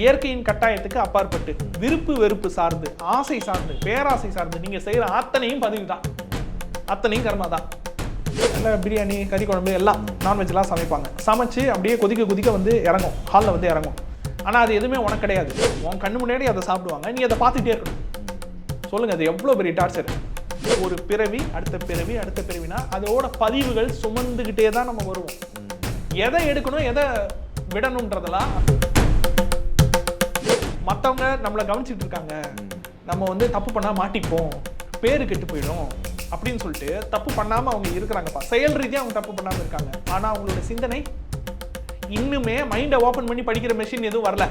இயற்கையின் கட்டாயத்துக்கு அப்பாற்பட்டு விருப்பு வெறுப்பு சார்ந்து ஆசை சார்ந்து பேராசை சார்ந்து நீங்க செய்யற அத்தனையும் பதிவு தான். அத்தனையும் கர்மா தான். நல்லா பிரியாணி கறி குழம்பு எல்லாம் நான்வெஜ்லாம் சமைப்பாங்க. சமைச்சு அப்படியே கொதிக்க கொதிக்க வந்து இறங்கும். ஹாலில் வந்து இறங்கும். ஆனால் அது எதுவுமே உனக்கு கிடையாது. உன் கண்ணு முன்னாடி அதை சாப்பிடுவாங்க. நீ அதை பார்த்துட்டே இருக்கணும். சொல்லுங்கள் அது எவ்வளோ பெரிய டார்ச்சர் ஒரு பிறவி அடுத்த பிறவி அடுத்த பிறவினா அதோட பதிவுகள் சுமந்துக்கிட்டே தான் நம்ம வருவோம். எதை எடுக்கணும் எதை விடணுன்றதெல்லாம் மற்றவங்க நம்மளை கவனிச்சிட்டு இருக்காங்க. நம்ம வந்து தப்பு பண்ணா மாட்டிப்போம். பேரு கெட்டு போயிடும் அப்படின்னு சொல்லிட்டு தப்பு பண்ணாம அவங்க இருக்கிறாங்கப்பா. செயல் ரீதியா அவங்க தப்பு பண்ணாம இருக்காங்க. ஆனா அவங்களோட சிந்தனை இன்னுமே மைண்டை ஓபன் பண்ணி படிக்கிற மெஷின் எதுவும் வரல.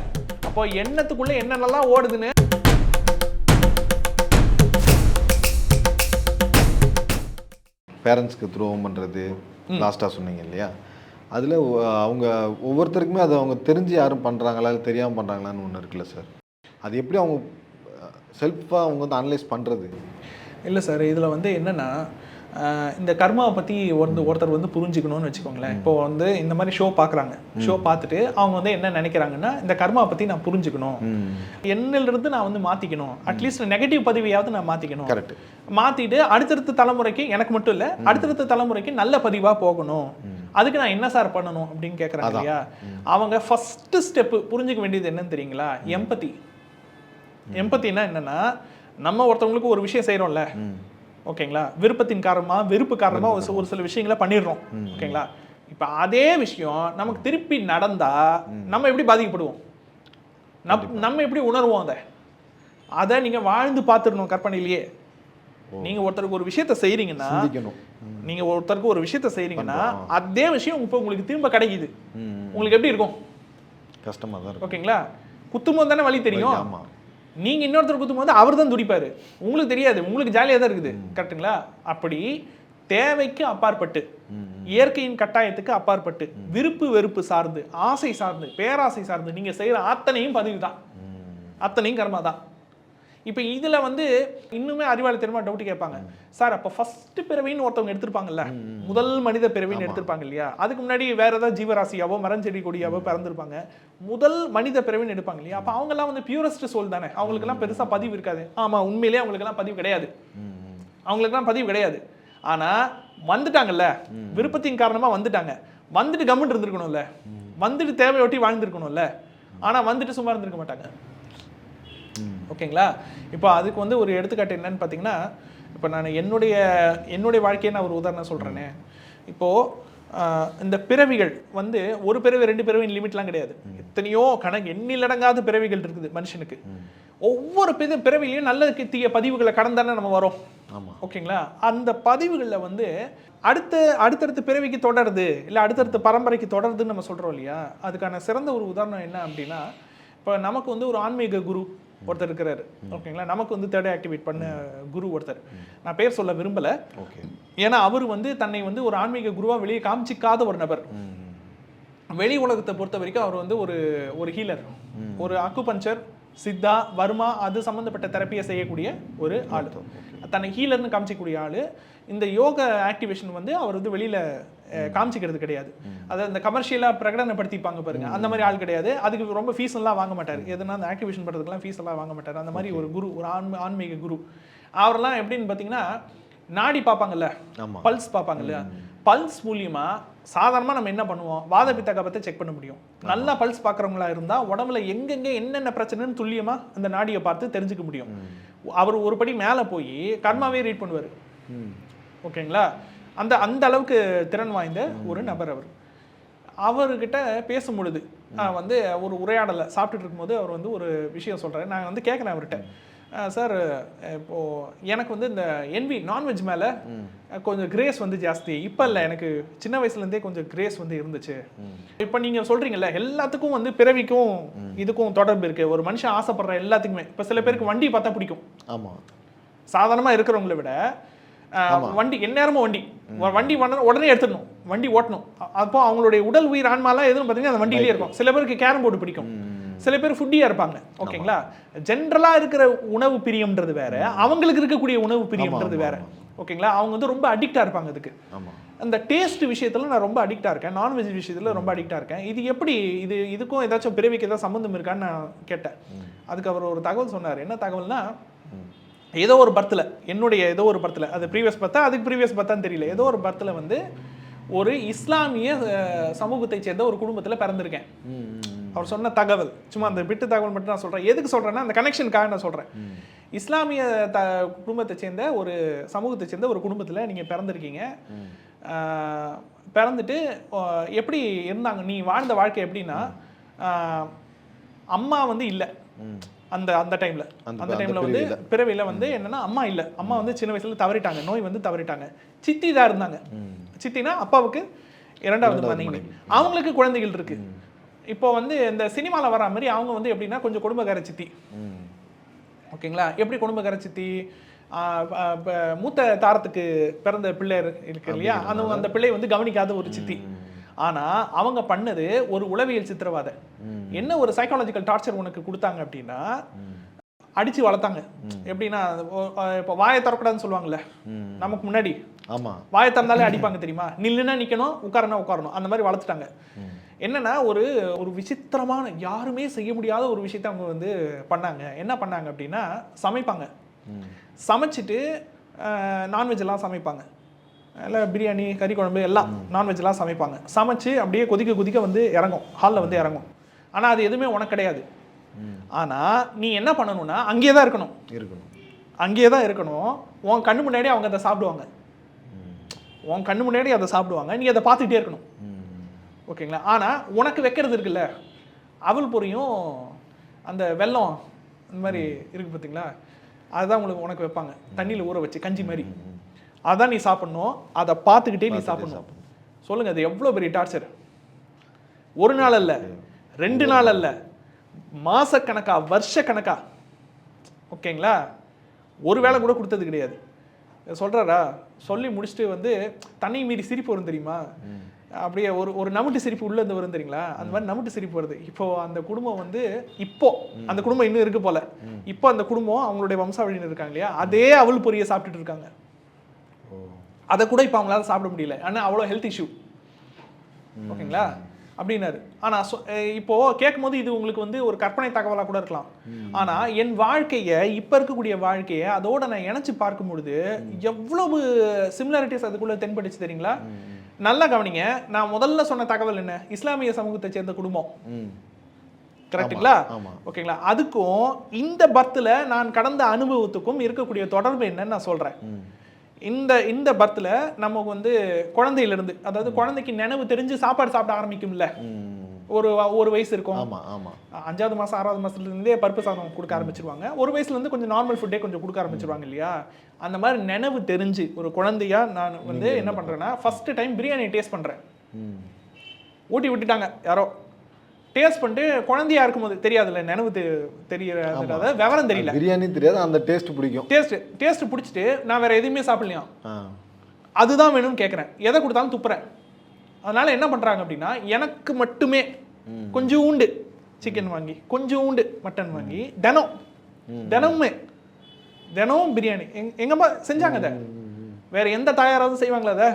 அப்போ எண்ணத்துக்குள்ள என்னென்னலாம் ஓடுதுன்னு பேரண்ட்ஸ்க்கு துரோகம் பண்ணுறது லாஸ்ட்டாக சொன்னீங்க இல்லையா? அதில் அவங்க ஒவ்வொருத்தருக்குமே அது அவங்க தெரிஞ்சு யாரும் பண்ணுறாங்களா இல்லை தெரியாமல் பண்ணுறாங்களான்னு ஒன்று இருக்குல்ல சார். அது எப்படி அவங்க செல்ஃபாக அவங்க வந்து அனலைஸ் பண்ணுறது இல்லை சார் இதில் வந்து என்னன்னா இந்த கர்மாவை பற்றி வந்து ஒருத்தர் வந்து புரிஞ்சுக்கணும்னு வச்சுக்கோங்களேன். இப்போ வந்து இந்த மாதிரி ஷோ பார்க்குறாங்க ஷோ பார்த்துட்டு அவங்க வந்து என்ன நினைக்கிறாங்கன்னா இந்த கர்மாவை பற்றி நான் புரிஞ்சுக்கணும். என்னிலிருந்து நான் வந்து மாற்றிக்கணும் அட்லீஸ்ட் நெகட்டிவ் பதிவையாவது நான் மாற்றிக்கணும் கரெக்ட் மாத்திட்டு அடுத்தடுத்த தலைமுறைக்கு எனக்கு மட்டும் இல்ல அடுத்தடுத்த தலைமுறைக்கு நல்ல பதிவா போகணும். அதுக்கு நான் என்ன சார் பண்ணணும் அப்படின்னு கேக்குறாங்க இல்லையா? அவங்க ஃபர்ஸ்ட் ஸ்டெப் புரிஞ்சுக்க வேண்டியது என்னன்னு தெரியுங்களா? எம்பத்தி எம்பத்தினா என்னன்னா நம்ம ஒருத்தவங்களுக்கு ஒரு விஷயம் செய்றோம்ல. ஓகேங்களா? விருப்பத்தின் காரணமா வெறுப்பு காரணமா ஒரு சில- ஒரு சில விஷயங்களை பண்ணிடுறோம். ஓகேங்களா? இப்ப அதே விஷயம் நமக்கு திருப்பி நடந்தா நம்ம எப்படி பாதிக்கப்படுவோம்? நம் நம்ம எப்படி உணர்வோம் அதை? அதை நீங்க வாழ்ந்து பார்த்துடணும் கற்பனையிலேயே. நீங்க ஒருத்தருக்கு ஒரு விஷயத்த செய்றீங்கன்னா சிந்திக்கணும். நீங்க ஒருத்தருக்கு ஒரு விஷயத்த செய்றீங்கன்னா அதே விஷயம் இப்போ உங்களுக்கு திரும்ப கிடைக்குது. உங்களுக்கு எப்படி இருக்கும்? கஷ்டமாக தான் இருக்கும். ஓகேங்களா? குத்தும்போது தானே வழி தெரியும்? ஆமாம் நீங்க இன்னொருத்தர் குத்தும்போது அவர் தான் துடிப்பாரு. உங்களுக்கு தெரியாது உங்களுக்கு ஜாலியா தான் இருக்குது. கரெக்ட்டுங்களா? அப்படி தேவைக்கு அப்பாற்பட்டு இயற்கையின் கட்டாயத்துக்கு அப்பாற்பட்டு விருப்பு வெறுப்பு சார்ந்து ஆசை சார்ந்து பேராசை சார்ந்து நீங்க செய்யற அத்தனையும் பதிவு தான் அத்தனையும் கர்மா தான் இப்போ இதுல வந்து இன்னுமே அறிவாளித்தனமா டவுட் கேட்பாங்க. சார் அப்போ ஃபர்ஸ்ட் பிறவின்னு ஒருத்தவங்க எடுத்திருப்பாங்கல்ல? முதல் மனித பிறவின்னு எடுத்திருப்பாங்க இல்லையா? அதுக்கு முன்னாடி வேற ஏதாவது ஜீவராசியாவோ மரஞ்செடி கொடியாவோ பிறந்திருப்பாங்க. முதல் மனித பிறவின்னு எடுப்பாங்க இல்லையா? அப்போ அவங்கெல்லாம் வந்து பியூரஸ்ட் சோல் தானே. அவங்களுக்கெல்லாம் பெருசா பதிவு இருக்காது. ஆமா உண்மையிலேயே அவங்களுக்கெல்லாம் பதிவு கிடையாது. அவங்களுக்கெல்லாம் பதிவு கிடையாது. ஆனா வந்துட்டாங்கல்ல? விருப்பத்தின் காரணமா வந்துட்டாங்க. வந்துட்டு கம்முன்னு இருந்திருக்கணும்ல? வந்துட்டு தேவையொட்டி வாழ்ந்திருக்கணும்ல? ஆனா வந்துட்டு சும்மா இருந்திருக்க மாட்டாங்க. ஓகேங்களா? இப்போ அதுக்கு வந்து ஒரு எடுத்துக்காட்டு என்னன்னு பார்த்தீங்கன்னா இப்போ நான் என்னுடைய என்னுடைய வாழ்க்கையை நான் ஒரு உதாரணம் சொல்கிறேனே இப்போது இந்த பிறவிகள் வந்து ஒரு பிறவி ரெண்டு பிறவின் லிமிட்லாம் கிடையாது. எத்தனையோ கணக்கு எண்ணிலடங்காத பிறவிகள் இருக்குது மனுஷனுக்கு. ஒவ்வொரு பிற பிறவிலையும் நல்ல தீய பதிவுகளை கடந்தானே நம்ம வரோம். ஓகேங்களா? அந்த பதிவுகளில் வந்து அடுத்த அடுத்தடுத்த பிறவிக்கு தொடருது இல்லை அடுத்தடுத்த பரம்பரைக்கு தொடருதுன்னு நம்ம சொல்கிறோம் இல்லையா? அதுக்கான சிறந்த ஒரு உதாரணம் என்ன அப்படின்னா இப்போ நமக்கு வந்து ஒரு ஆன்மீக குரு ஒருத்தர் இருக்கிறாரு. ஓகேங்களா? நமக்கு வந்து தேர்ட் ஆக்டிவேட் பண்ண குரு ஒருத்தர். நான் பேர் சொல்ல விரும்பலை. ஓகே. ஏன்னா அவர் வந்து தன்னை வந்து ஒரு ஆன்மீக குருவா வெளியே காமிச்சிக்காத ஒரு நபர். வெளி உலகத்தை பொறுத்த வரைக்கும் அவர் வந்து ஒரு ஒரு ஹீலர் ஒரு அக்குபஞ்சர் சித்தா வர்மா அது சம்பந்தப்பட்ட தெரப்பியை செய்யக்கூடிய ஒரு ஆள். தன்னை ஹீலர்னு காமிச்சிக்கக்கூடிய ஆள். இந்த யோக ஆக்டிவேஷன் வந்து அவர் வந்து வெளியில காமிச்சிக்கிறது கிடையாது. அதை இந்த கமர்ஷியலாக பிரகடனப்படுத்திப்பாங்க பாருங்க. அந்த மாதிரி ஆள் கிடையாது. அதுக்கு ரொம்ப ஃபீஸ் எல்லாம் வாங்க மாட்டார். எதுனா அந்த ஆக்டிவேஷன் பண்ணுறதுக்குலாம் ஃபீஸ் எல்லாம் வாங்க மாட்டார். அந்த மாதிரி ஒரு குரு ஒரு ஆன்ம ஆன்மீக குரு. அவரெல்லாம் எப்படின்னு பார்த்தீங்கன்னா நாடி பார்ப்பாங்கல்ல? பல்ஸ் பார்ப்பாங்கல்ல? பல்ஸ் மூலியமா சாதாரணமா நம்ம என்ன பண்ணுவோம்? வாத பித்த கபத்தை செக் பண்ண முடியும். நல்லா பல்ஸ் பார்க்குறவங்களா இருந்தா உடம்புல எங்கெங்க என்னென்ன பிரச்சனைன்னு துல்லியமா அந்த நாடியை பார்த்து தெரிஞ்சுக்க முடியும். அவர் ஒரு படி மேலே போய் கர்மாவே ரீட் பண்ணுவார். ஓகேங்களா? அந்த அந்த அளவுக்கு திறன் வாய்ந்த ஒரு நபர் அவர். அவர்கிட்ட பேசும் பொழுது நான் வந்து ஒரு உரையாடலை சாப்பிட்டுட்டு இருக்கும்போது அவர் வந்து ஒரு விஷயம் சொல்றாரு. நான் வந்து கேட்குறேன் அவர்கிட்ட. சார் இப்போ எனக்கு வந்து இந்த என்வி நான்வெஜ் மேல கொஞ்சம் கிரேஸ் வந்து ஜாஸ்தி. இப்போ இல்லை எனக்கு சின்ன வயசுல இருந்தே கொஞ்சம் கிரேஸ் வந்து இருந்துச்சு. இப்போ நீங்க சொல்றீங்கல்ல எல்லாத்துக்கும் வந்து பிறவிக்கும் இதுக்கும் தொடர்பு இருக்கு. ஒரு மனுஷன் ஆசைப்படுற எல்லாத்துக்குமே. இப்போ சில பேருக்கு வண்டி பார்த்தா பிடிக்கும். ஆமாம் சாதாரணமா இருக்கிறவங்கள விட வண்டி எந்நேரமும் வண்டி. வண்டி உடனே எடுத்துடணும். வண்டி ஓட்டணும். அப்போ அவங்களுடைய உடல் உயிர் ஆன்மாலாம் எதுவும் பார்த்தீங்கன்னா அந்த வண்டியிலே இருக்கும். சில பேருக்கு கேரம் போர்டு பிடிக்கும். சில பேர் ஃபுட்டியா இருப்பாங்க. ஓகேங்களா? ஜென்ரலா இருக்கிற உணவு பிரியம்ன்றது வேற. அவங்களுக்கு இருக்கக்கூடிய உணவு பிரியம்ன்றது வேற. ஓகேங்களா? அவங்க வந்து ரொம்ப அடிக்டாக இருப்பாங்க அதுக்கு. அந்த டேஸ்ட் விஷயத்துல நான் ரொம்ப அடிக்டாக இருக்கேன். நான்வெஜ் விஷயத்துல ரொம்ப அடிக்டாக இருக்கேன். இது எப்படி? இது இதுக்கும் ஏதாச்சும் பிறவிக்கு ஏதாவது சம்மந்தம் இருக்கான்னு நான் கேட்டேன். அதுக்கு அவர் ஒரு தகவல் சொன்னார். என்ன தகவல்னா ஏதோ ஒரு பர்த்தில் என்னுடைய ஏதோ ஒரு பர்த்தில் அது ப்ரீவியஸ் பர்த்தா அதுக்கு ப்ரீவியஸ் பர்த்தான்னு தெரியல. ஏதோ ஒரு பர்த்தில் வந்து ஒரு இஸ்லாமிய அஹ், சமூகத்தைச் சேர்ந்த ஒரு குடும்பத்தில் பிறந்திருக்கேன். அவர் சொன்ன தகவல். சும்மா அந்த பிட்டு தகவல் மட்டும் நான் சொல்கிறேன் எதுக்கு சொல்கிறேன்னா அந்த கனெக்ஷனுக்காக நான் சொல்கிறேன் இஸ்லாமிய த குடும்பத்தை சேர்ந்த ஒரு சமூகத்தை சேர்ந்த ஒரு குடும்பத்தில் நீங்கள் பிறந்திருக்கீங்க. பிறந்துட்டு எப்படி இருந்தாங்க? நீ வாழ்ந்த வாழ்க்கை எப்படின்னா அம்மா வந்து இல்லை. அந்த அந்த டைம்ல அந்த- டைம்ல வந்து பிறவியில. வந்து என்னன்னா அம்மா இல்ல. அம்மா வந்து சின்ன வயசுல தவறிட்டாங்க. நோய் வந்து தவறிட்டாங்க. சித்தி தான் இருந்தாங்க. சித்தினா அப்பாவுக்கு இரண்டாவது மனைவி. அவங்களுக்கு குழந்தைகள் இருக்கு. இப்போ வந்து இந்த சினிமால வர மாதிரி அவங்க வந்து எப்படின்னா கொஞ்சம் குடும்பக்கார சித்தி ஓகேங்களா? எப்படி குடும்பக்கார சித்தி மூத்த தாரத்துக்கு பிறந்த பிள்ளை இருக்கு- இல்லையா? அந்த அந்த பிள்ளை வந்து கவனிக்காத ஒரு சித்தி. ஆனா அவங்க பண்ணது ஒரு உளவியல் சித்திரவாதை. என்ன ஒரு சைக்காலஜிக்கல் டார்ச்சர் உனக்கு கொடுத்தாங்க அப்படின்னா அடிச்சு வளர்த்தாங்க. எப்படின்னா இப்போ வாயை திறக்கூடாதுன்னு சொல்லுவாங்கல்ல? நமக்கு முன்னாடி. ஆமாம் வாயை திறந்தாலே அடிப்பாங்க தெரியுமா? நில்லுனா நிக்கணும் உட்காரனா உட்காரணும். அந்த மாதிரி வளர்த்துட்டாங்க. என்னன்னா ஒரு ஒரு விசித்திரமான யாருமே செய்ய முடியாத ஒரு விஷயத்த அவங்க வந்து பண்ணாங்க. என்ன பண்ணாங்க அப்படின்னா சமைப்பாங்க. சமைச்சிட்டு நான்வெஜ் எல்லாம் சமைப்பாங்க. இல்லை பிரியாணி கறி குழம்பு எல்லாம் நான்வெஜ் எல்லாம் சமைப்பாங்க. சமைச்சு அப்படியே கொதிக்க கொதிக்க வந்து இறங்கும். ஹாலில் வந்து இறங்கும். ஆனால் அது எதுவுமே உனக்கு கிடையாது. ஆனால் நீ என்ன பண்ணணும்னா அங்கேயே தான் இருக்கணும். இருக்கணும். அங்கேயே தான் இருக்கணும். உன் கண்ணு முன்னாடி அவங்க அதை சாப்பிடுவாங்க. உன் கண்ணு முன்னாடி அதை சாப்பிடுவாங்க. நீ அதை பார்த்துக்கிட்டே இருக்கணும். ஓகேங்களா? ஆனால் உனக்கு வைக்கிறது இருக்குல்ல? அவல் பொரியும் அந்த வெல்லம் இந்த மாதிரி இருக்கு பார்த்தீங்களா அதுதான் உங்களுக்கு உனக்கு வைப்பாங்க. தண்ணியில் ஊற வச்சு கஞ்சி மாதிரி. அதான் நீ சாப்பிடணும். அதை பார்த்துக்கிட்டே நீ சாப்பிடணும். சொல்லுங்க அது எவ்வளோ பெரிய டார்ச்சர் ஒரு நாள் அல்ல ரெண்டு நாள் அல்ல மாசக்கணக்கா வருஷ கணக்கா ஓகேங்களா? ஒரு வேளை கூட கொடுத்தது கிடையாது. சொல்றாரா? சொல்லி முடிச்சுட்டு வந்து தண்ணி மீறி சிரிப்பு வரும் தெரியுமா? அப்படியே ஒரு ஒரு நமுட்டு சிரிப்பு உள்ள இருந்து வரும் தெரியுங்களா? அந்த மாதிரி நமுட்டு சிரிப்பு வருது. இப்போ அந்த குடும்பம் வந்து இப்போ அந்த குடும்பம் இன்னும் இருக்கு போல. இப்போ அந்த குடும்பம் அவங்களுடைய வம்சாவழியினர் இருக்காங்க இல்லையா? அதே அவள் பொரிய சாப்பிட்டுட்டு இருக்காங்க. அதை கூட இப்போ அவங்களால சாப்பிட முடியல. ஆனால் அவ்வளோ ஹெல்த் இஷ்யூ ஓகேங்களா? அப்படின்னாரு. ஆனா இப்போ கேட்கும் போது இது உங்களுக்கு வந்து ஒரு கற்பனை தகவலா கூட இருக்கலாம். ஆனா என் வாழ்க்கைய இப்ப இருக்கக்கூடிய வாழ்க்கைய அதோட நான் இணைச்சு பார்க்கும் பொழுது எவ்வளவு சிமிலாரிட்டிஸ் அதுக்குள்ள தென்பட்டுச்சு தெரியுங்களா? நல்லா கவனிங்க. நான் முதல்ல சொன்ன தகவல் என்ன? இஸ்லாமிய சமூகத்தை சேர்ந்த குடும்பம். ஆமா. ஓகேங்களா? அதுக்கும் இந்த பர்த்தில் நான் கடந்த அனுபவத்துக்கும் இருக்கக்கூடிய தொடர்பு என்னன்னு நான் சொல்றேன். ம். இந்த இந்த பர்த்தில் நமக்கு வந்து குழந்தையிலிருந்து அதாவது குழந்தைக்கு நினைவு தெரிஞ்சு சாப்பாடு சாப்பிட ஆரம்பிக்கும்ல. ஒரு ஒரு வயசு இருக்கும். ஆமா ஆமா. அஞ்சாவது மாசம் ஆறாவது மாசத்துல இருந்தே பருப்பு சாதம் கொடுக்க ஆரம்பிச்சிருவாங்க. ஒரு வயசுல இருந்து கொஞ்சம் நார்மல் ஃபுட்டே கொஞ்சம் கொடுக்க ஆரம்பிச்சிருவாங்க இல்லையா? அந்த மாதிரி நினைவு தெரிஞ்சு ஒரு குழந்தையா நான் வந்து என்ன பண்றேன்னா ஃபர்ஸ்ட் டைம் பிரியாணி டேஸ்ட் பண்றேன். ம். ஊட்டி விட்டுட்டாங்க யாரோ. டேஸ்ட் பண்ணிட்டு குழந்தையா இருக்கும்போது தெரியாதுல்ல நினைவு தெ- தெரியற அதாவது விவரம் தெரியல. பிரியாணி தெரியாது அந்த டேஸ்ட் பிடிக்கும். டேஸ்ட் டேஸ்ட் பிடிச்சிட்டு நான் வேற எதுவுமே சாப்பிடலையா? அதுதான் வேணும்னு கேட்குறேன் எதை கொடுத்தாலும் துப்புறேன். அதனால என்ன பண்றாங்க அப்படின்னா எனக்கு மட்டுமே கொஞ்சோண்டு சிக்கன் வாங்கி கொஞ்சோண்டு மட்டன் வாங்கி தினம் தினமுமே தினமும் பிரியாணி. எங் எங்கம்மா செஞ்சாங்க அதை. வேற எந்த தாயாராவது செய்வாங்களா அதை?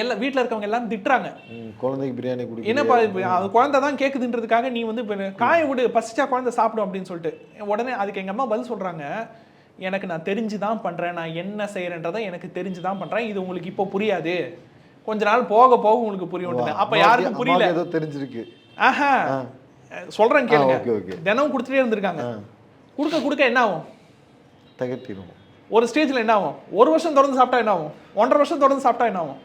எல்லாம் வீட்டில் இருக்கவங்க எல்லாம் திட்டுறாங்க. குழந்தைக்கு பிரியாணி குடிக்க என்னப்பா அது குழந்தை தான் கேட்குதுன்றதுக்காக நீ வந்து இப்போ காய விடு பசிச்சா குழந்தை சாப்பிடும் அப்படின்னு சொல்லிட்டு. உடனே அதுக்கு எங்கள் அம்மா பதில் சொல்கிறாங்க எனக்கு நான் தெரிஞ்சு தான் பண்ணுறேன் நான் என்ன செய்கிறேன்றதை எனக்கு தெரிஞ்சு தான் பண்ணுறேன் இது உங்களுக்கு இப்போ புரியாது. கொஞ்ச நாள் போக போக உங்களுக்கு புரியும் அப்போ யாருக்கும் புரியல. ஏதோ தெரிஞ்சிருக்கு. ஆஹா. சொல்கிறேன் கேளுங்க. Okay okay. தினம் கொடுத்துட்டே இருந்திருக்காங்க. கொடுக்க கொடுக்க என்ன ஆகும்? தகட்டிடும் ஒரு ஸ்டேஜில் என்ன ஆகும்? ஒரு வருஷம் தொடர்ந்து சாப்பிட்டா என்ன ஆகும்? ஒன்றரை வருஷம் தொடர்ந்து சாப்பிட்டா என்ன ஆகும்?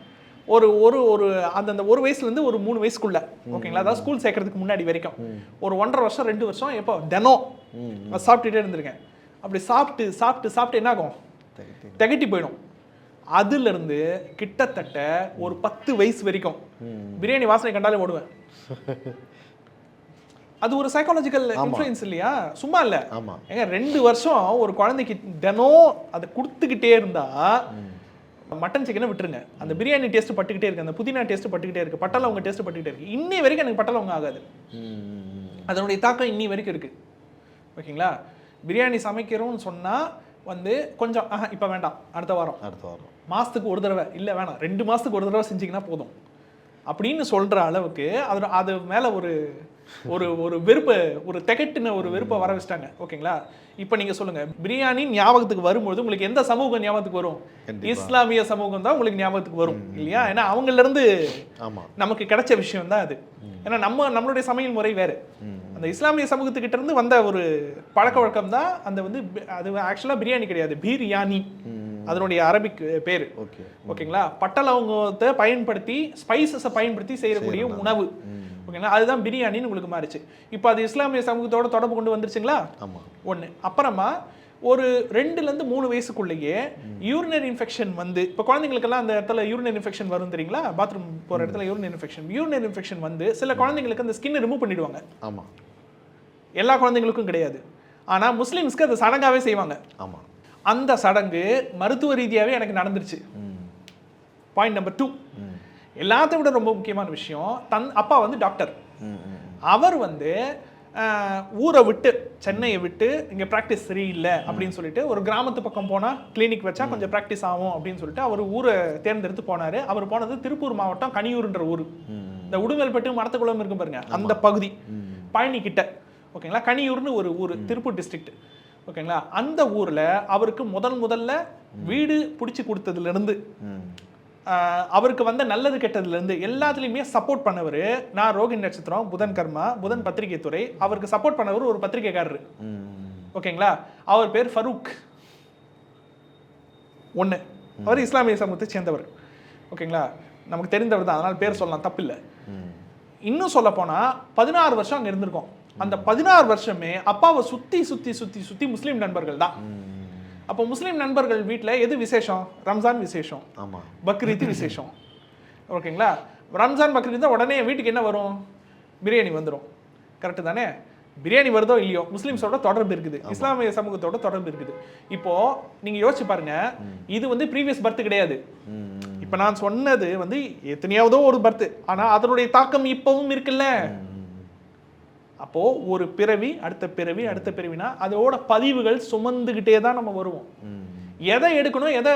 ஒரு ஒரு ஒரு அந்தந்த ஒரு வயசுலேருந்து ஒரு மூணு வயசுக்குள்ள ஓகேங்களா? அதாவது ஸ்கூல் சேர்க்கறதுக்கு முன்னாடி வரைக்கும். ஒரு ஒன்றரை வருஷம் ரெண்டு வருஷம் எப்போ? தினம். சாப்பிட்டுட்டே இருந்திருக்கேன். அப்படி சாப்பிட்டு சாப்பிட்டு சாப்பிட்டு என்ன ஆகும்? திகட்டி போயிடும். அதுல இருந்து கிட்டத்தட்ட ஒரு பத்து வயசு வரைக்கும். பிரியாணி வாசனை கண்டாலே ஓடுவேன். அது ஒரு சைக்காலஜிக்கல் இன்ஃப்ளூயன்ஸ் இல்லையா? சும்மா இல்ல. ஆமா. ஏங்க ரெண்டு வருஷம் ஒரு குழந்தைக்கு தினம் அதை கொடுத்துக்கிட்டே இருந்தா மட்டன் சிக்கனை விட்டுருங்க. அந்த பிரியாணி டேஸ்ட் பட்டுக்கிட்டே இருக்கு. அந்த புதினா டேஸ்ட் பட்டுக்கிட்டே இருக்கு. பட்டல உங்க டேஸ்ட் பட்டுக்கிட்டே இருக்கு. இன்னி வரைக்கும் எனக்கு பட்டல உங்க ஆகாது. அதனுடைய தாக்கம் இன்னி வரைக்கும் இருக்கு. ஓகேங்களா? பிரியாணி சமைக்கிறோம்னு சொன்னா வந்து கொஞ்சம் ஆஹா இப்போ வேண்டாம். அடுத்த வாரம். அடுத்த வாரம். மாதத்துக்கு ஒரு தடவை. இல்லை வேணாம். ரெண்டு மாதத்துக்கு ஒரு தடவை செஞ்சீங்கன்னா போதும். அப்படின்னு சொல்கிற அளவுக்கு அது அது மேலே ஒரு ஒரு ஒரு வெறுப்பை ஒரு திகட்டின ஒரு வெறுப்பை வர வச்சிட்டாங்க. ஓகேங்களா? இப்போ நீங்கள் சொல்லுங்கள் பிரியாணி ஞாபகத்துக்கு வரும்போது உங்களுக்கு எந்த சமூகம் ஞாபகத்துக்கு வரும். இஸ்லாமிய சமூகம் தான் உங்களுக்கு ஞாபகத்துக்கு வரும் இல்லையா? ஏன்னா அவங்கள்லேருந்து ஆமா. நமக்கு கிடைச்ச விஷயம் தான் அது ஏன்னா நம்ம நம்மளுடைய சமையல் முறை வேறு. அந்த இஸ்லாமிய சமூகத்துக்கிட்ட இருந்து வந்த ஒரு பழக்க வழக்கம் தான் அந்த வந்து அது ஆக்சுவலாக பிரியாணி கிடையாது. பிரியாணி. அதனுடைய அரபிக் பேர். ஓகே. ஓகேங்களா? பட்டை லவங்கத்தை பயன்படுத்தி ஸ்பைசஸை பயன்படுத்தி செய்யக்கூடிய உணவு. ஓகேங்களா? அதுதான் பிரியாணின்னு உங்களுக்கு மாறிச்சு. இப்போ அது இஸ்லாமிய சமூகத்தோட தொடர்பு கொண்டு வந்துருச்சுங்களா? ஆமா. ஒன்று அப்புறமா ஒரு ரெண்டுலேருந்து மூணு வயசுக்குள்ளேயே யூரினரி இன்ஃபெக்ஷன் வந்து இப்போ குழந்தைங்களுக்கெல்லாம் அந்த இடத்துல யூரினரி இன்ஃபெக்ஷன் வரும் தெரியுங்களா? பாத்ரூம் போகிற இடத்துல யூரினரி இன்ஃபெக்ஷன் யூரினரி இன்ஃபெக்ஷன் வந்து சில குழந்தைங்களுக்கு அந்த ஸ்கின்னை ரிமூவ் பண்ணிடுவாங்க. ஆமா. எல்லா குழந்தைங்களுக்கும் கிடையாது. ஆனால் முஸ்லீம்ஸ்க்கு அது சடங்காகவே செய்வாங்க. ஆமா. அந்த சடங்கு மருத்துவ ரீதியாகவே எனக்கு நடந்துருச்சு. பாயிண்ட் நம்பர் டூ எல்லாத்த விட ரொம்ப முக்கியமான விஷயம் தன் அப்பா வந்து டாக்டர் அவர் வந்து ஊரை விட்டு சென்னையை விட்டு இங்கே ப்ராக்டிஸ் சரியில்லை அப்படின்னு சொல்லிட்டு ஒரு கிராமத்து பக்கம் போனால் கிளினிக் வச்சா கொஞ்சம் ப்ராக்டிஸ் ஆகும் அப்படின்னு சொல்லிட்டு அவர் ஊரை தேர்ந்தெடுத்து போனார். அவர் போனது திருப்பூர் மாவட்டம் கனியூர்ன்ற ஊர். இந்த உடுங்கல்பட்டு மரத்துக்குளம் இருக்கும் பாருங்க அந்த பகுதி. பழனி கிட்ட ஓகேங்களா? கனியூர்னு ஒரு ஊர் திருப்பூர் டிஸ்ட்ரிக்ட் ஓகேங்களா? அந்த ஊரில் அவருக்கு முதல் முதல்ல வீடு பிடிச்சி கொடுத்ததுலேருந்து அவருக்கு வந்த நல்லது கெட்டதுலேருந்து எல்லாத்துலேயுமே சப்போர்ட் பண்ணவர் நான் ரோகிணி நட்சத்திரம் புதன் கர்மா புதன் பத்திரிகை துறை அவருக்கு சப்போர்ட் பண்ணவர் ஒரு பத்திரிகைக்காரரு. ஓகேங்களா? அவர் பேர் ஃபரூக். ஒன்று அவர் இஸ்லாமிய சமூகத்தை சேர்ந்தவர். ஓகேங்களா? நமக்கு தெரிந்தவர் தான். அதனால் பேர் சொல்லலாம். தப்பில்லை. இன்னும் சொல்ல போனால் பதினாறு வருஷம் அங்கே இருந்திருக்கோம். அந்த பதினாறு வருஷமே அப்பாவை சுற்றி சுற்றி சுற்றி சுற்றி முஸ்லீம் நண்பர்கள் தான். அப்போ முஸ்லீம் நண்பர்கள் வீட்டில் எது விசேஷம்? ரம்ஜான் விசேஷம். ஆமா. பக்ரீத் விசேஷம். ஓகேங்களா? ரம்ஜான் பக்ரீத் தான் உடனே வீட்டுக்கு என்ன வரும்? பிரியாணி வந்துடும் கரெக்டு தானே? பிரியாணி வருதோ இல்லையோ? முஸ்லீம்ஸோட தொடர்பு இருக்குது. இஸ்லாமிய சமூகத்தோட தொடர்பு இருக்குது. இப்போ நீங்க யோசிச்சு பாருங்க. இது வந்து ப்ரீவியஸ் பர்த் கிடையாது. இப்போ நான் சொன்னது வந்து எத்தனையாவதோ ஒரு பர்த் ஆனா அதனுடைய தாக்கம் இப்பவும் இருக்குல்ல. அப்போ ஒரு பிறவி அடுத்த பிறவி அடுத்த பிறவினா அதோட பதிவுகள் சுமந்துக்கிட்டே தான் நம்ம வருவோம். எதை எடுக்கணும் எதை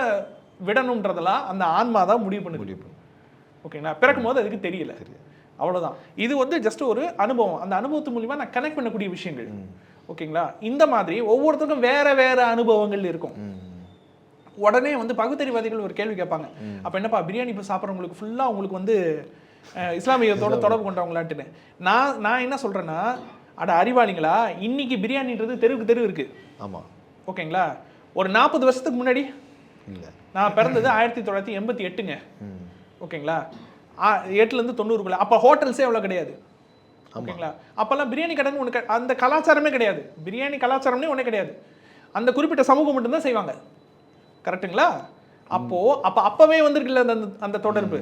விடணுன்றதெல்லாம் அந்த ஆன்மா தான் முடிவு பண்ணுது. முடிவு பண்ணு. ஓகேங்களா பிறக்கும் போது அதுக்கு தெரியல. அவ்வளவுதான். இது வந்து ஜஸ்ட் ஒரு அனுபவம். அந்த அனுபவத்து மூலியமா நான் கனெக்ட் பண்ணக்கூடிய விஷயங்கள். ஓகேங்களா இந்த மாதிரி ஒவ்வொருத்தருக்கும் வேற வேற அனுபவங்கள் இருக்கும். உடனே வந்து பகுத்தறிவாதிகள் ஒரு கேள்வி கேட்பாங்க. அப்ப என்னப்பா பிரியாணி இப்போ சாப்பிட்றவங்களுக்கு ஃபுல்லா உங்களுக்கு வந்து இஸ்லாமியத்தோட தொடர்பு கொண்டவங்களாட்டுன்னு. நான் நான் என்ன சொல்றேன்னா அட அறிவாளிங்களா இன்னைக்கு பிரியாணின்றது தெருவுக்கு தெரு இருக்கு. ஆமா. ஓகேங்களா? ஒரு நாற்பது வருஷத்துக்கு முன்னாடி இல்ல. நான் பிறந்தது ஆயிரத்தி தொள்ளாயிரத்தி எண்பத்தி எட்டுங்க. ஓகேங்களா? எட்டுலேருந்து தொண்ணூறுக்குள்ள அப்போ ஹோட்டல்ஸே அவ்வளோ கிடையாது. ஓகேங்களா? அப்போல்லாம் பிரியாணி கடைன்னு ஒன்று அந்த கலாச்சாரமே கிடையாது. பிரியாணி கலாச்சாரம்னே ஒன்றே கிடையாது. அந்த குறிப்பிட்ட சமூகம் மட்டும்தான் செய்வாங்க. கரெக்ட்டுங்களா? அப்போ அப்போ அப்பவே வந்திருக்குல்ல அந்த அந்த தொடர்பு.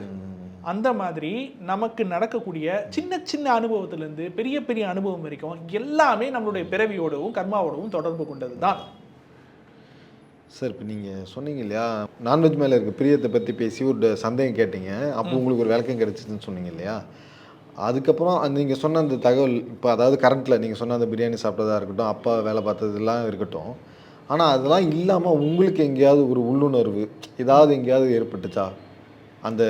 அந்த மாதிரி நமக்கு நடக்கக்கூடிய சின்ன சின்ன அனுபவத்திலேருந்து பெரிய பெரிய அனுபவம் வரைக்கும் எல்லாமே நம்மளுடைய பிறவியோடவும் கர்மாவோடவும் தொடர்பு கொண்டது தான் சார் இப்போ நீங்கள் சொன்னீங்க இல்லையா? நான்வெஜ் மேலே இருக்க பிரியத்தை பற்றி பேசி ஒரு சந்தேகம் கேட்டீங்க. அப்போ உங்களுக்கு ஒரு விளக்கம் கிடைச்சிதுன்னு சொன்னீங்க இல்லையா? அதுக்கப்புறம் அந்த நீங்கள் சொன்ன அந்த தகவல் இப்போ அதாவது கரண்ட்டில் நீங்கள் சொன்ன அந்த பிரியாணி சாப்பிட்டதா இருக்கட்டும் அப்பா வேலை பார்த்ததெல்லாம் இருக்கட்டும். ஆனால் அதெல்லாம் இல்லாமல் உங்களுக்கு எங்கேயாவது ஒரு உள்ளுணர்வு ஏதாவது எங்கேயாவது ஏற்பட்டுச்சா? அந்த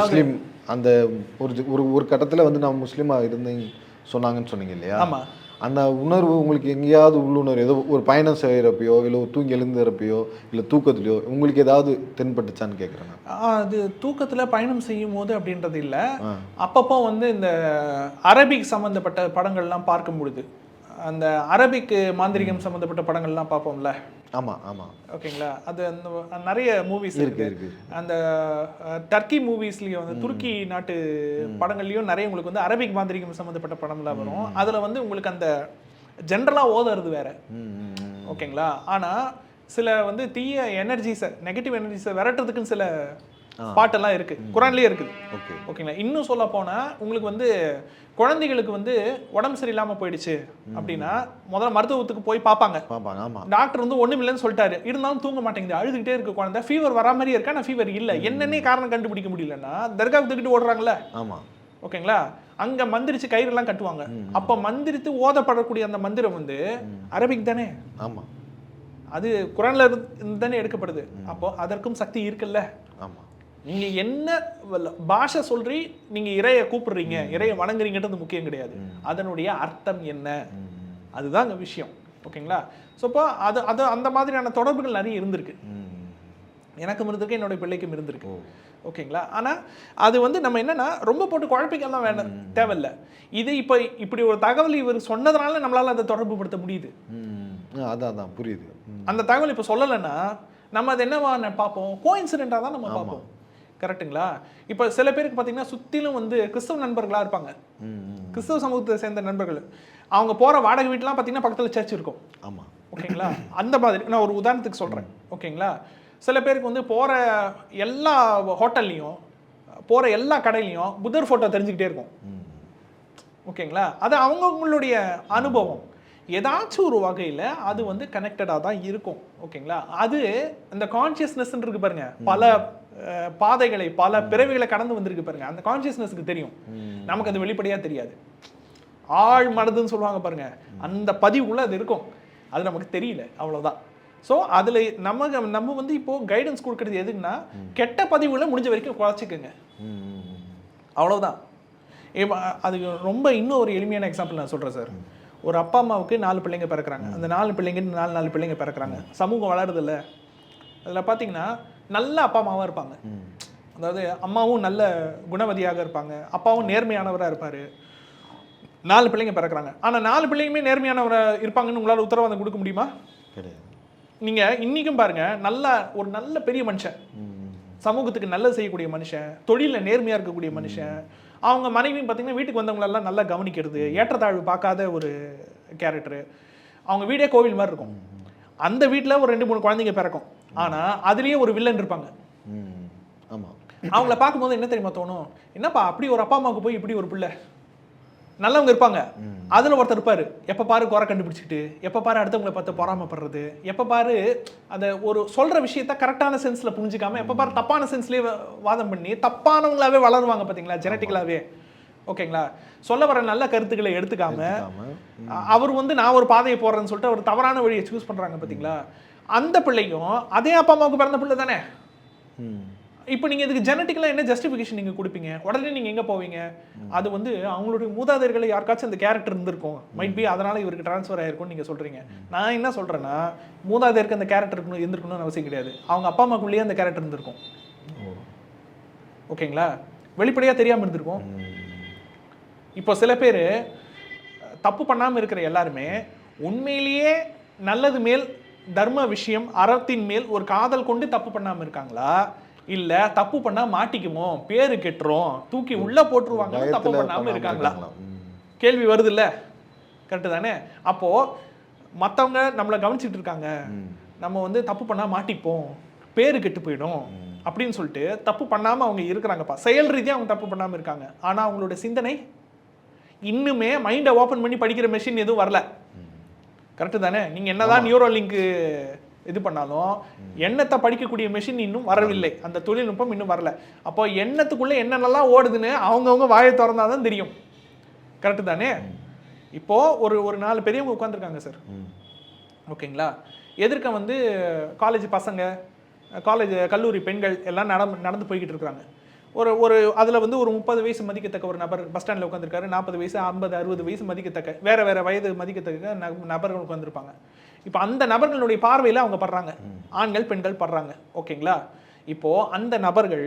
முஸ்லீம் அந்த ஒரு ஒரு ஒரு கட்டத்தில் வந்து நான் முஸ்லீமாக இருந்தேன் சொன்னாங்கன்னு சொன்னீங்க இல்லையா? அந்த உணர்வு உங்களுக்கு எங்கேயாவது உள்ளுணர்வு ஏதோ ஒரு பயணம் செய்கிறப்பையோ இல்லை தூங்கி எழுந்துறப்பையோ இல்லை தூக்கத்துலையோ உங்களுக்கு ஏதாவது தென்பட்டுச்சான்னு கேட்குறேன் ஆ, அது தூக்கத்துல பயணம் செய்யும் போது அப்படின்றது இல்ல. அப்பப்போ வந்து இந்த அரபிக் சம்பந்தப்பட்ட படங்கள்லாம் பார்க்கும் பொழுது. அந்த அரபிக் மாந்திரிகம் சம்பந்தப்பட்ட படங்கள்லாம் பார்ப்போம்ல? ஆமாம் ஆமாம் ஓகேங்களா? அது அந்த நிறைய மூவிஸ் இருக்கு அந்த டர்க்கி மூவிஸ்லயும் வந்து துருக்கி நாட்டு படங்கள்லயும் நிறைய உங்களுக்கு வந்து அரபிக் மாந்திரிகம் சம்பந்தப்பட்ட படம்லாம் வரும். அதுல வந்து உங்களுக்கு அந்த ஜென்ரலா ஓதுறது வேற. ஓகேங்களா? ஆனா சில வந்து தீய எனர்ஜிஸை நெகட்டிவ் எனர்ஜிஸை விரட்டுறதுக்குன்னு சில பாட்டெல்லாம் இருக்கு. குரான்லயே இருக்குது. ஓகே. ஓகேங்களா? இன்னும் சொல்ல போனா உங்களுக்கு வந்து குழந்தைகளுக்கு வந்து உடம்பு சரியில்லாம போயிடுச்சு அப்படின்னா முதல்ல மருத்துவத்துக்கு போய் பார்ப்பாங்க பார்ப்பாங்க ஆமாம் டாக்டர் வந்து ஒண்ணும் இல்லைன்னு சொல்லிட்டாரு. இருந்தாலும் தூங்க மாட்டேங்குது. அழுதுகிட்டே இருக்க குழந்தை. ஃபீவர் வரா மாதிரி இருக்கா? நான் ஃபீவர் இல்ல. என்னன்னே காரணம் கண்டுபிடிக்க முடியலன்னா தர்காவுக்கு தூக்கிட்டு ஓடுறாங்கல்ல? ஆமாம் ஓகேங்களா? அங்க மந்திரிச்சு கயிறெல்லாம் கட்டுவாங்க. அப்ப மந்திரித்து ஓதப்படக்கூடிய அந்த மந்திரம் வந்து அரபிக் தானே? ஆமாம் அது குரான்ல இருந்து தானே எடுக்கப்படுது. அப்போ அதற்கும் சக்தி இருக்குல்ல? ஆமா. நீங்க என்ன பாஷை சொல்றி நீங்க இறைய கூப்பிடுறீங்க இறைய வணங்குறீங்கன்றது முக்கியம் கிடையாது. அதனுடைய அர்த்தம் என்ன. அதுதான் அங்க விஷயம். ஓகேங்களா? ஸோ இப்போ அது அது அந்த மாதிரியான தொடர்புகள் நிறைய இருந்திருக்கு. எனக்கும் இருந்திருக்கு என்னோட பிள்ளைக்கும் இருந்திருக்கு. ஓகேங்களா? ஆனா அது வந்து நம்ம என்னன்னா ரொம்ப போட்டு குழப்பிக்கலாம் வேண்டாம் தேவையில்ல. இது இப்போ இப்படி ஒரு தகவல் இவர் சொன்னதுனால நம்மளால அதை தொடர்பு படுத்த முடியுது. அதான் அதான் புரியுது. அந்த தகவல் இப்போ சொல்லலைன்னா நம்ம அது என்னவா பார்ப்போம். கோ இன்சிடென்ட்டாக தான் நம்ம பார்ப்போம். கரெக்ட்டுங்களா? இப்போ சில பேருக்கு பார்த்தீங்கன்னா சுற்றிலும் வந்து கிறிஸ்தவ நண்பர்களாக இருப்பாங்க. கிறிஸ்தவ சமூகத்தை சேர்ந்த நண்பர்கள். அவங்க போகிற வாடகை வீட்டுலாம் பார்த்தீங்கன்னா பக்கத்தில் சர்ச் இருக்கும். ஆமா. ஓகேங்களா? அந்த மாதிரி. நான் ஒரு உதாரணத்துக்கு சொல்கிறேன் ஓகேங்களா? சில பேருக்கு வந்து போகிற எல்லா ஹோட்டல்லையும் போகிற எல்லா கடையிலையும் புத்தர் ஃபோட்டோ தெரிஞ்சுக்கிட்டே இருக்கும். ஓகேங்களா? அது அவங்கவுங்களுடைய அனுபவம். ஏதாச்சும் ஒரு வகையில் அது வந்து கனெக்டடாக தான் இருக்கும். ஓகேங்களா? அது அந்த கான்சியஸ்னஸ் இருக்கு பாருங்க. பல பாதைகளை பல பிறவிகளை கடந்து வந்திருக்கு பாருங்க. அந்த கான்சியஸ்னஸ்க்கு தெரியும். நமக்கு அது வெளிப்படையாக தெரியாது. ஆழ் மனதுன்னு சொல்லுவாங்க பாருங்க. அந்த பதிவுக்குள்ள அது இருக்கும். அது நமக்கு தெரியல அவ்வளவுதான். ஸோ அதில் நம்ம நம்ம வந்து இப்போ கைடன்ஸ் கொடுக்கறது எதுக்குன்னா கெட்ட பதிவுகளை முடிஞ்ச வரைக்கும் குறைச்சிக்கோங்க. இப்போ அதுக்கு ரொம்ப இன்னும் ஒரு எளிமையான எக்ஸாம்பிள் நான் சொல்கிறேன் சார். ஒரு அப்பா அம்மாவுக்கு நாலு பிள்ளைங்க பிறக்கிறாங்க. அந்த நாலு பிள்ளைங்க நாலு நாலு பிள்ளைங்க பிறக்கிறாங்க. சமூகம் வளருதில்ல. அதில் பார்த்தீங்கன்னா நல்ல அப்பா அம்மாவாக இருப்பாங்க. அதாவது அம்மாவும் நல்ல குணவதியாக இருப்பாங்க. அப்பாவும் நேர்மையானவராக இருப்பார். நாலு பிள்ளைங்க பிறக்கிறாங்க. ஆனால் நாலு பிள்ளைங்களுமே நேர்மையானவராக இருப்பாங்கன்னு உங்களால் உத்தரவாதம் கொடுக்க முடியுமா? கிடையாது. நீங்கள் இன்றைக்கும் பாருங்க நல்ல ஒரு நல்ல பெரிய மனுஷன். சமூகத்துக்கு நல்லது செய்யக்கூடிய மனுஷன் தொழிலில் நேர்மையாக இருக்கக்கூடிய மனுஷன். அவங்க மனைவியும் பார்த்தீங்கன்னா வீட்டுக்கு வந்தவங்களெல்லாம் நல்லா கவனிக்கிறது ஏற்றத்தாழ்வு பார்க்காத ஒரு கேரக்டரு அவங்க வீடே கோவில் மாதிரி இருக்கும். அந்த வீட்டில் ஒரு ரெண்டு மூணு குழந்தைங்க பிறக்கும். ஆனால் அதுலேயே ஒரு வில்லன் இருப்பாங்க. ம். ஆமா. அவங்கள பார்க்கும்போது என்ன தெரியுமா தோணும்? என்னப்பா அப்படி ஒரு அப்பா அம்மாவுக்கு போய் இப்படி ஒரு பிள்ளை? நல்லவங்க இருப்பாங்க. அதுல ஒருத்தர் இருப்பாரு. எப்ப பாரு குறை கண்டுபிடிச்சிட்டு எப்ப பாரு அடுத்தவங்களை பார்த்து பொறாமப்படுறது எப்ப பாரு அந்த ஒரு சொல்ற விஷயத்த கரெக்டான சென்ஸ்ல புரிஞ்சுக்காம எப்ப பாரு தப்பான சென்ஸ்லயே வாதம் பண்ணி தப்பானவங்களாவே வளருவாங்க பாத்தீங்களா? ஜெனட்டிக்கலாவே ஓகேங்களா? சொல்ல வர நல்ல கருத்துக்களை எடுத்துக்காம அவர் வந்து நான் ஒரு பாதையை போடுறேன்னு சொல்லிட்டு அவர் தவறான வழியை சூஸ் பண்றாங்க பாத்தீங்களா? அந்த பிள்ளையும் அதே அப்பா அம்மாவுக்கு பிறந்த பிள்ளை தானே. இப்போ நீங்க இதுக்கு ஜெனட்டிக்கலாக என்ன ஜஸ்டிஃபிகேஷன் நீங்க கொடுப்பீங்க? உடனே நீங்க எங்க போவீங்க? அது வந்து அவங்களுடைய மூதாதையர்களை யாருக்காச்சும் அந்த கேரக்டர் இருந்திருக்கும். மைட் பி அதனால இவருக்கு ட்ரான்ஸ்ஃபர் ஆயிருக்கும்னு நீங்க சொல்றீங்க. நான் என்ன சொல்றேன்னா மூதாதையருக்கு அந்த கேரக்டர் இருந்திருக்கணும்னு அவசியம் கிடையாது. அவங்க அப்பா அம்மாக்குள்ளேயே அந்த கேரக்டர் இருந்திருக்கும். ஓகேங்களா? வெளிப்படையா தெரியாம இருந்திருக்கும். இப்போ சில பேர் தப்பு பண்ணாம இருக்கிற எல்லாருமே உண்மையிலேயே நல்லது மேல் தர்ம விஷயம் அறத்தின் மேல் ஒரு காதல் கொண்டு தப்பு பண்ணாம இருக்காங்களா? இல்ல தப்பு பண்ணா மாட்டிக்குமோ? பேரு கெட்டுரும் தூக்கி உள்ள போட்டுருவாங்க தப்பு பண்ணாம இருக்காங்களா. கேள்வி வருது இல்ல கரெக்டு தானே? அப்போ மத்தவங்க நம்மளை கவனிச்சிட்டு இருக்காங்க. நம்ம வந்து தப்பு பண்ணா மாட்டிப்போம். பேரு கெட்டு போயிடும். அப்படின்னு சொல்லிட்டு தப்பு பண்ணாம அவங்க இருக்கிறாங்கப்பா. செயல் ரீதியா அவங்க தப்பு பண்ணாம இருக்காங்க. ஆனா அவங்களோட சிந்தனை இன்னுமே மைண்டை ஓபன் பண்ணி படிக்கிற மெஷின் எதுவும் வரல. கரெக்டு தானே? நீங்க என்னதான் நியூரோ லிங்க் இது பண்ணாலும் எண்ணத்தை படிக்கக்கூடிய மெஷின் இன்னும் வரவில்லை. அந்த தொழில்நுட்பம் இன்னும் வரல. அப்போ எண்ணத்துக்குள்ள என்னென்னலாம் ஓடுதுன்னு அவங்கவுங்க வாயை திறந்தாதான் தெரியும். கரெக்டு தானே? இப்போ ஒரு ஒரு நாலு பெரியவங்க உட்காந்துருக்காங்க சார். ஓகேங்களா? எதிர்க்க வந்து காலேஜ் பசங்க காலேஜ் கல்லூரி பெண்கள் எல்லாம் நட நடந்து போய்கிட்டு இருக்காங்க ஒரு ஒரு அதில் வந்து ஒரு முப்பது வயசு மதிக்கத்தக்க ஒரு நபர் பஸ் ஸ்டாண்டில் உட்காந்துருக்காரு நாற்பது வயசு ஐம்பது அறுபது வயசு மதிக்கத்தக்க வேற வேற வயது மதிக்கத்தக்க நபர்கள் உட்காந்துருப்பாங்க இப்போ அந்த நபர்களுடைய பார்வையில் அவங்க படுறாங்க. ஆண்கள் பெண்கள் படுறாங்க. ஓகேங்களா? இப்போ அந்த நபர்கள்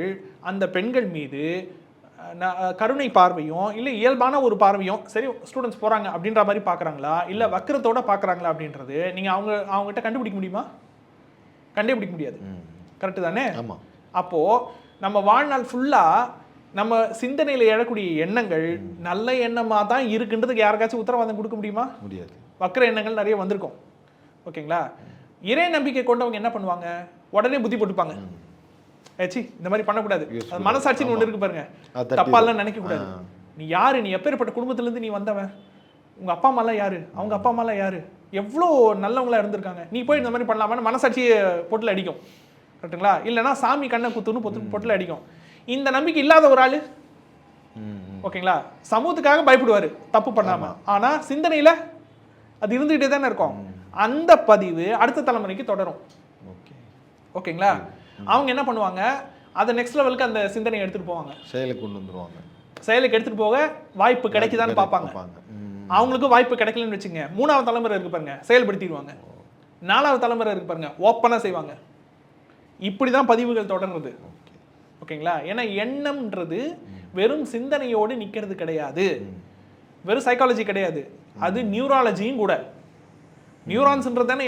அந்த பெண்கள் மீது கருணை பார்வையும் இல்லை இயல்பான ஒரு பார்வையும் சரி ஸ்டூடெண்ட்ஸ் போகிறாங்க அப்படின்ற மாதிரி பார்க்குறாங்களா இல்லை வக்கரத்தோட பார்க்குறாங்களா அப்படின்றது நீங்கள் அவங்க அவங்ககிட்ட கண்டுபிடிக்க முடியுமா? கண்டுபிடிக்க முடியாது. கரெக்டு தானே? ஆமா. அப்போது நம்ம வாழ்நாள் ஃபுல்லாக நம்ம சிந்தனையில் எழக்கூடிய எண்ணங்கள் நல்ல எண்ணமாக தான் இருக்குன்றதுக்கு யாருக்காச்சும் உத்தரவாதம் கொடுக்க முடியுமா? முடியாது. வக்கர எண்ணங்கள் நிறைய வந்திருக்கும். ஓகேங்களா? இறை நம்பிக்கை கொண்டவங்க என்ன பண்ணுவாங்க? உடனே புத்தி போட்டுப்பாங்க. ஏச்சி இந்த மாதிரி பண்ணக்கூடாது. மனசாட்சின்னு ஒன்று இருக்கு பாருங்க. தப்பாலாம் நினைக்க கூடாது ஆ. நீ யாரு? நீ எப்பேற்பட்ட குடும்பத்துல இருந்து நீ வந்தவன்? உங்க அப்பா அம்மாலாம் யாரு? அவங்க அப்பா அம்மாலாம் யாரு? எவ்வளோ நல்லவங்களா இருந்திருக்காங்க. நீ போய் இந்த மாதிரி பண்ணலாமான்னு மனசாட்சியை பொட்டில் அடிக்கும். கரெக்ட்டுங்களா இல்லைன்னா சாமி கண்ணை குத்துன்னு பொத்து பொட்டில் அடிக்கும். இந்த நம்பிக்கை இல்லாத ஒரு ஆளு. ஓகேங்களா? சமூகத்துக்காக பயப்படுவாரு தப்பு பண்ணாம. ஆனா சிந்தனையில அது இருந்துகிட்டே தானே இருக்கும். அந்த பதிவு அடுத்த தலைமுறைக்கு தொடரும். ஓகே. ஓகேங்களா? அவங்க என்ன பண்ணுவாங்க? அதை நெக்ஸ்ட் லெவலுக்கு அந்த சிந்தனையை எடுத்துட்டு போவாங்க. செயலுக்கு கொண்டு வந்துருவாங்க. செயலுக்கு எடுத்துட்டு போக வாய்ப்பு கிடைக்குதான்னு பார்ப்பாங்க. ம். அவங்களுக்கு வாய்ப்பு கிடைக்கலன்னு வச்சுங்க மூணாவது தலைமுறை இருக்கு பாருங்க. செயல்படுத்திடுவாங்க. நாலாவது தலைமுறை இருக்கு பாருங்க. ஓப்பனாக செய்வாங்க. இப்படி தான் பதிவுகள் தொடர்றது ஓகேங்களா? ஏன்னா எண்ணம்ன்றது வெறும் சிந்தனையோடு நிற்கிறது கிடையாது. வெறும் சைக்காலஜி கிடையாது. அது நியூராலஜியும் கூட. நியூரான்ஸ்ன்றது தானே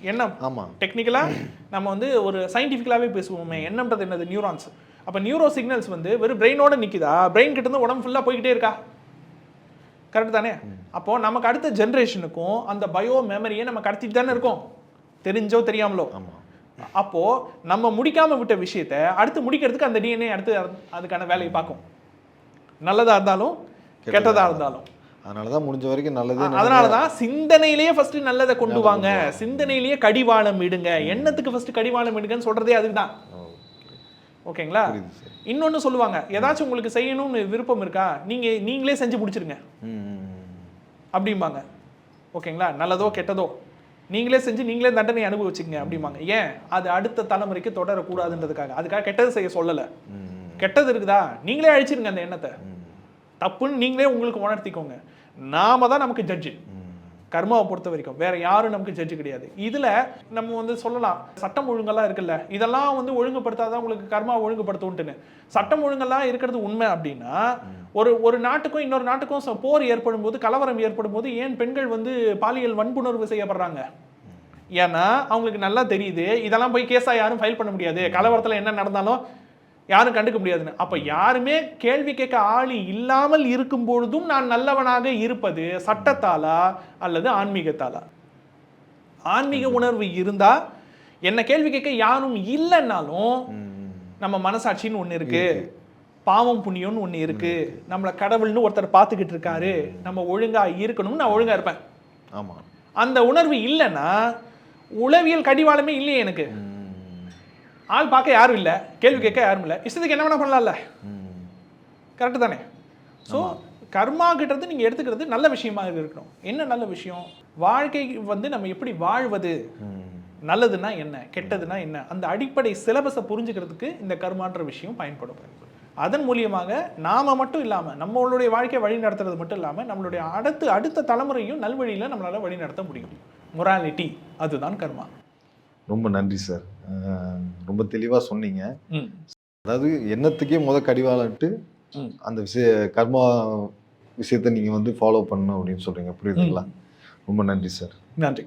எண்ணம். ஆமா. டெக்னிக்கலாக நம்ம வந்து ஒரு சயின்டிஃபிக்கலாகவே பேசுவோமே. என்னன்றது என்னது? நியூரான்ஸ் அப்போ நியூரோ சிக்னல்ஸ் வந்து வெறும் பிரெயினோட நிற்குதா பிரெயின் கிட்ட இருந்து உடம்பு ஃபுல்லாக போய்கிட்டே இருக்கா? கரெக்ட் தானே? அப்போ நமக்கு அடுத்த ஜென்ரேஷனுக்கும் அந்த பயோ மெமரியை நம்ம கடத்திட்டு தானே இருக்கோம். தெரிஞ்சோ தெரியாமலோ. ஆமா. அப்போ நம்ம முடிக்காம விட்ட விஷயத்த அடுத்து முடிக்கிறதுக்கு அந்த டிஎன்ஏ அடுத்து அது- அதுக்கான வேலையை பார்க்கும். நல்லதா இருந்தாலும் கெட்டதா இருந்தாலும். அதனால தான் முடிஞ்ச வரைக்கும் நல்லது அதனால தான். சிந்தனையிலேயே ஃபர்ஸ்ட் நல்லதை கொண்டு வாங்க. சிந்தனையிலேயே கடிவாளம் இடுங்க எண்ணத்துக்கு ஃபர்ஸ்ட் கடிவாளம் இடுங்கன்னு சொல்றதே அதுக்கு தான் ஓகேங்களா? இன்னொன்னு சொல்லுவாங்க. ஏதாச்சும் உங்களுக்கு செய்யணும்னு விருப்பம் இருக்கா? நீங்க நீங்களே செஞ்சு முடிச்சிருங்க. அப்படிம்பாங்க. ஓகேங்களா? நல்லதோ கெட்டதோ. நீங்களே செஞ்சு நீங்களே தண்டனை அனுபவிச்சுங்க அப்படிம்பாங்க. ஏன்? அது அடுத்த தலைமுறைக்கு தொடரக்கூடாதுன்றதுக்காக. அதுக்காக கெட்டது செய்ய சொல்லலை. கெட்டது இருக்குதா? நீங்களே அழிச்சிருங்க அந்த எண்ணத்தை. தப்புன்னு நீங்களே உங்களுக்கு உணர்த்திக்கோங்க. நாம தான் நமக்கு ஜட்ஜு. கர்மாவை பொறுத்த வரைக்கும். வேற யாரும் நமக்கு ஜட்ஜு கிடையாது. இதுல நம்ம வந்து சொல்லலாம் சட்டம் ஒழுங்கெல்லாம் இருக்குல்ல இதெல்லாம் வந்து ஒழுங்குபடுத்தாதான் உங்களுக்கு கர்மா ஒழுங்குபடுத்தும்ட்டுன்னு. சட்டம் ஒழுங்கெல்லாம் இருக்கிறது உண்மை அப்படின்னா ஒரு ஒரு நாட்டுக்கும் இன்னொரு நாட்டுக்கும் ச- போர் ஏற்படும் போது கலவரம் ஏற்படும் போது ஏன் பெண்கள் வந்து பாலியல் வன்புணர்வு செய்யப்படுறாங்க? ஏன்னா அவங்களுக்கு நல்லா தெரியுது இதெல்லாம் போய் கேஸா யாரும் ஃபைல் பண்ண முடியாது. கலவரத்துல என்ன நடந்தாலும் யாரும் கண்டுக்க முடியாதுன்னு. அப்ப யாருமே கேள்வி கேட்க ஆள் இல்லாமல் இருக்கும் பொழுதும் நான் நல்லவனாக இருப்பது சட்டத்தாலா அல்லது ஆன்மீகத்தாலா ஆன்மீக உணர்வு இருந்தா என்ன கேள்வி கேட்க யாரும் இல்லைன்னாலும் நம்ம மனசாட்சின்னு ஒண்ணு இருக்கு. பாவம் புண்ணியம்னு ஒண்ணு இருக்கு. நம்மள கடவுள்னு ஒருத்தர் பார்த்துக்கிட்டு இருக்காரு. நம்ம ஒழுங்கா இருக்கணும்னு நான் ஒழுங்கா இருப்பேன். ஆமா. அந்த உணர்வு இல்லைன்னா உளவியல் கடிவாளமே இல்லையே எனக்கு. ஆள் பார்க்க யாரும் இல்லை கேள்வி கேட்க யாரும் இல்லை. இஷ்டத்துக்கு என்ன வேணா பண்ணலாம்ல. கரெக்டு தானே? ஸோ கர்மா கிட்டது நீங்கள் எடுத்துக்கிறது நல்ல விஷயமா இருக்கணும். என்ன நல்ல விஷயம்? வாழ்க்கை வந்து நம்ம எப்படி வாழ்வது. நல்லதுன்னா என்ன? கெட்டதுன்னா என்ன? அந்த அடிப்படை சிலபஸை புரிஞ்சுக்கிறதுக்கு இந்த கர்மான்ற விஷயம் பயன்படும். அதன் மூலியமாக நாம மட்டும் இல்லாம நம்மளுடைய வாழ்க்கையை வழி நடத்துறது மட்டும் இல்லாம நம்மளுடைய அடுத்து அடுத்த தலைமுறையும் நல்வழியில நம்மளால வழி நடத்த முடியும். மொராலிட்டி அதுதான் கர்மா. ரொம்ப நன்றி சார். ரொம்ப தெளிவா சொன்னீங்க. அதாவது எண்ணத்துக்கே முத கடிவாளன்ட்டு. அந்த விஷய கர்மா விஷயத்தை நீங்க வந்து ஃபாலோ பண்ணணும் அப்படின்னு சொல்றீங்க. புரியுதுங்களா? ரொம்ப நன்றி சார். நன்றி.